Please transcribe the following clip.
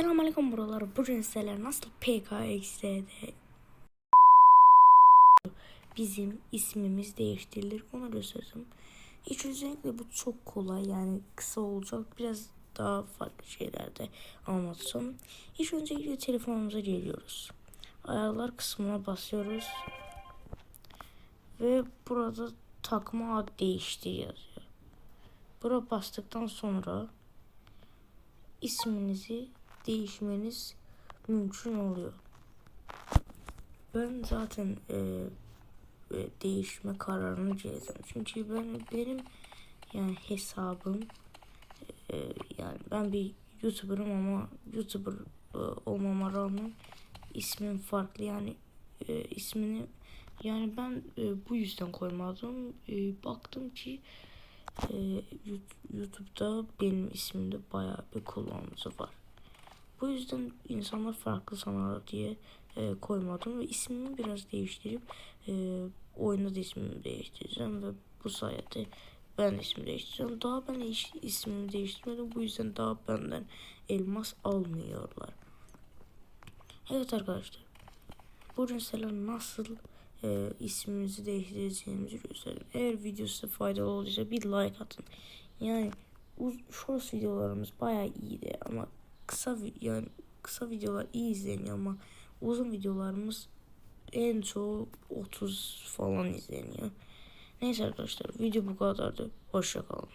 Selamünaleyküm buralar. Bugün sizler nasıl PKX'de bizim ismimiz değiştirilir onu göstereceğim. İlk öncelikle bu çok kolay yani kısa olacak biraz daha farklı şeylerde anlatsam. İlk öncelikle telefonumuza geliyoruz. Ayarlar kısmına basıyoruz. Ve burada takma ad değiştir yazıyor. Bura bastıktan sonra isminizi değişmeniz mümkün oluyor. Ben zaten e, e, değişme kararını geldim. Çünkü ben benim yani hesabım e, yani ben bir YouTuber'ım ama YouTuber e, olmama rağmen ismim farklı yani e, ismini yani ben e, bu yüzden koymadım. E, baktım ki e, YouTube'da benim ismimde bayağı bir kullanıcı var. Bu yüzden insanlar farklı sanarlar diye e, koymadım ve ismimi biraz değiştirip e, oyunda da ismimi değiştireceğim ve bu sayede ben ismimi değiştireceğim. Daha ben hiç ismimi değiştirmedim bu yüzden daha benden elmas almıyorlar. Evet arkadaşlar. Bugün size nasıl e, ismimizi değiştireceğimizi göstereyim. Eğer video size faydalı olduysa bir like atın. Yani uz short videolarımız bayağı iyiydi ama kısa yani kısa videolar iyi izleniyor ama uzun videolarımız en çoğu 30 falan izleniyor. Neyse arkadaşlar video bu kadardı. Hoşça kalın.